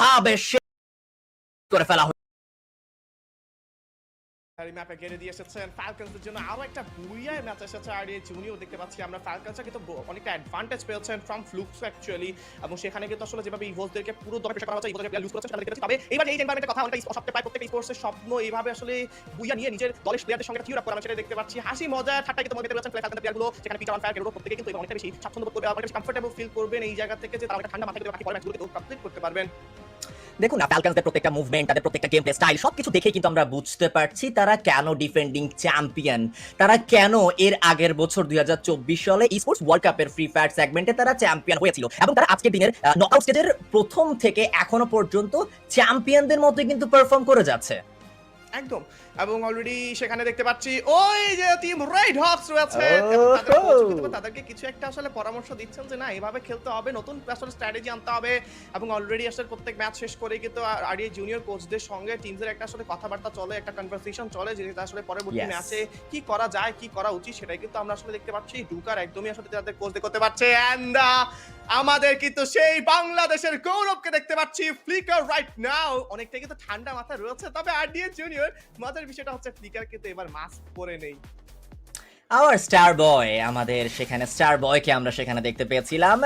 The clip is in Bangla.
ভাবে করে ফেলা হয়েছে। এই ম্যাপে গেড়ে দিয়ে এসেছেন। ফ্যালকনসের জন্য আরও একটা বুইয়া ম্যাচ এসেছে আর এই জুনিয়র দেখতে পাচ্ছি আমরা। কিন্তু অনেকটা অ্যাডভান্টেজ পেয়েছেন ফ্রম ফ্লুক্স অ্যাকচুয়ালি এবং সেখানে কিন্তু আসলে যেভাবে পুরো দমে প্রেশার করা হচ্ছে লুজ করেছে দেখতে এইবার এই এনভায়রনমেন্টের কথা প্রত্যেক স্পোর্টসের স্বপ্ন এইভাবে আসলে বুইয়া নিয়ে নিজের দলের প্লেয়ারদের সঙ্গে আপ করা সেটা দেখতে পাচ্ছি। হাসি মজা, ঠাট্টা কিন্তু মনে পাচ্ছেন প্লেয়ারগুলো সেখানে পিটার ওয়ান ফায়ার প্রত্যেকে কিন্তু অনেকটা বেশি স্বাচ্ছন্দ্য কমফোর্টেবল ফিল করবেন। এই জায়গা থেকে যে তারা একটা ঠান্ডা বাকি পরের ম্যাচগুলোকে কমপ্লিট করতে পারবেন। দেখুন না ফ্যালকনসদের প্রত্যেকটা মুভমেন্ট তাদের প্রত্যেকটা গেম প্লে স্টাইল সবকিছু দেখে কিন্তু আমরা বুঝতে পারছি তারা কেন ডিফেন্ডিং চ্যাম্পিয়ন তারা কেন এর আগের বছর দুই হাজার চব্বিশ সালে স্পোর্টস ওয়ার্ল্ড কাপের ফ্রি ফায়ার সেগমেন্টে তারা চ্যাম্পিয়ন হয়েছিল এবং তারা আজকের দিনের নকআউট স্টেজের প্রথম থেকে এখনও পর্যন্ত চ্যাম্পিয়নদের মতোই কিন্তু পারফর্ম করে যাচ্ছে। একদম। এবং অলরেডি সেখানে দেখতে পাচ্ছি ওই যে টিম রাইড হক্স রয়েছে। তাদেরকে কিছু একটা আসলে পরামর্শ দিচ্ছেন যে না এভাবে খেলতে হবে নতুন আসলে স্ট্র্যাটেজি আনতে হবে। এবং অলরেডি আসলে প্রত্যেক ম্যাচ শেষ করে কিন্তু আরিয়া জুনিয়র কোচদের সঙ্গে টিমসের একটা আসলে কথাবার্তা চলে একটা কনভারসেশন চলে যেটা আসলে পরবর্তী. ম্যাচে কি করা যায় কি করা উচিত সেটাই কিন্তু আমরা আসলে দেখতে পাচ্ছি। ডুকার একদমই আসলে তাদের কোচ করতে পারছে এন্ড আমাদের কিন্তু সেই বাংলাদেশের গৌরবকে দেখতে পাচ্ছি ফ্লিকার রাইট নাও অনেকটা কিন্তু ঠান্ডা মাথা রয়েছে, তবে আর আরডিএ জুনিয়র মজার বিষয়টা হচ্ছে ফ্লিকার কিন্তু এবার মাস্ক পরে নেই। আওয়ার স্টার বয় আমাদের সেখানে স্টার বয়কে আমরা সেখানে দেখতে পেয়েছিলাম।